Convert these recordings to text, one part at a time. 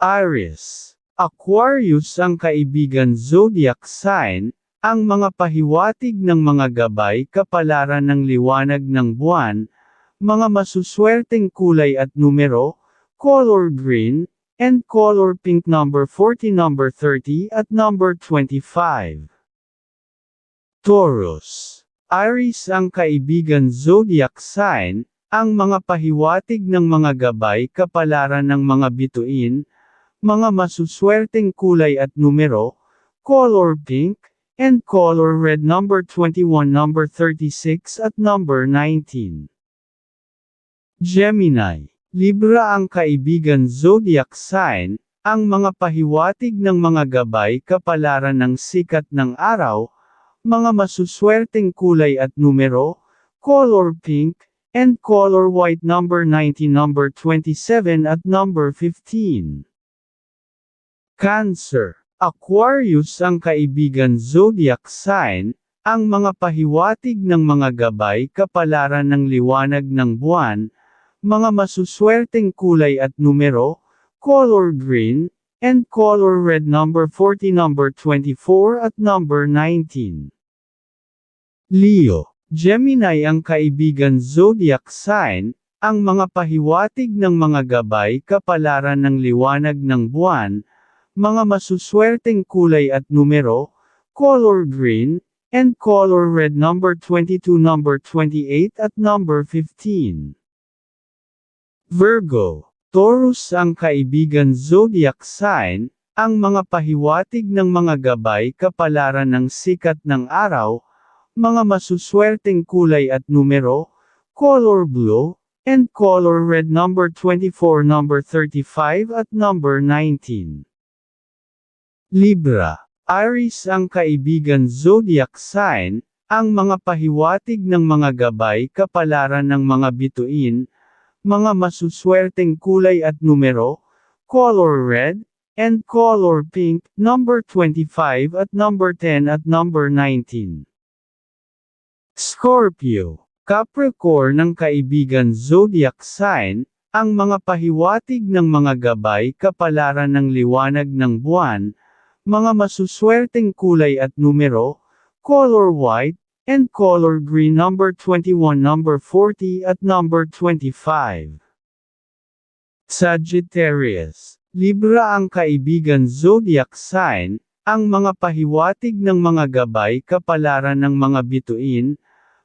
Aries. Aquarius ang kaibigan zodiac sign, ang mga pahiwatig ng mga gabay kapalaran ng liwanag ng buwan, mga masuswerteng kulay at numero, color green, and color pink number 40 number 30 at number 25. Taurus. Aries ang kaibigan zodiac sign, ang mga pahiwatig ng mga gabay kapalaran ng mga bituin, mga masuswerteng kulay at numero, color pink, and color red number 21 number 36 at number 19. Gemini. Libra ang kaibigan zodiac sign, ang mga pahiwatig ng mga gabay kapalaran ng sikat ng araw, mga masuswerteng kulay at numero, color pink, and color white number 90 number 27 at number 15. Cancer. Aquarius ang kaibigan zodiac sign, ang mga pahiwatig ng mga gabay kapalaran ng liwanag ng buwan, mga masuswerteng kulay at numero, color green, and color red number 40 number 24 at number 19. Leo. Gemini ang kaibigan zodiac sign, ang mga pahiwatig ng mga gabay kapalaran ng liwanag ng buwan, mga masuswerteng kulay at numero, color green, and color red number 22 number 28 at number 15. Virgo. Taurus ang kaibigan zodiac sign, ang mga pahiwatig ng mga gabay kapalaran ng sikat ng araw, mga masuswerteng kulay at numero, color blue, and color red number 24 number 35 at number 19. Libra. Aries ang kaibigan zodiac sign, ang mga pahiwatig ng mga gabay kapalaran ng mga bituin, mga masuswerteng kulay at numero, color red, and color pink, number 25 at number 10 at number 19. Scorpio. Capricorn ng kaibigan zodiac sign, ang mga pahiwatig ng mga gabay kapalaran ng liwanag ng buwan, mga masuswerteng kulay at numero, color white, and color green number 21 number 40 at number 25. Sagittarius. Libra ang kaibigan zodiac sign, ang mga pahiwatig ng mga gabay kapalaran ng mga bituin,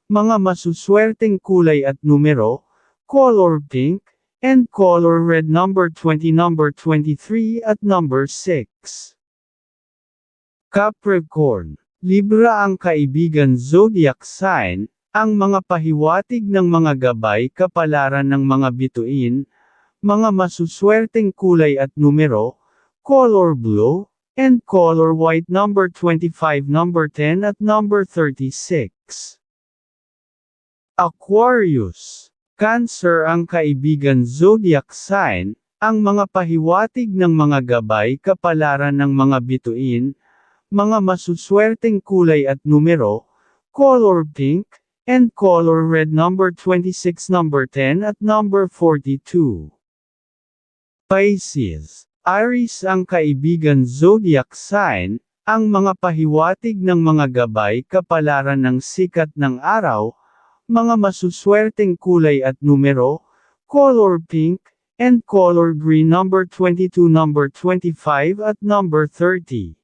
mga masuswerteng kulay at numero, color pink, and color red number 20 number 23 at number 6. Capricorn. Libra ang kaibigan zodiac sign, ang mga pahiwatig ng mga gabay kapalaran ng mga bituin, mga masuswerteng kulay at numero, color blue, and color white number 25 number 10 at number 36. Aquarius. Cancer ang kaibigan zodiac sign, ang mga pahiwatig ng mga gabay kapalaran ng mga bituin, mga masuswerteng kulay at numero, color pink, and color red number 26 number 10 at number 42. Pisces. Aries ang kaibigan zodiac sign, ang mga pahiwatig ng mga gabay kapalaran ng sikat ng araw, mga masuswerteng kulay at numero, color pink, and color green number 22 number 25 at number 30.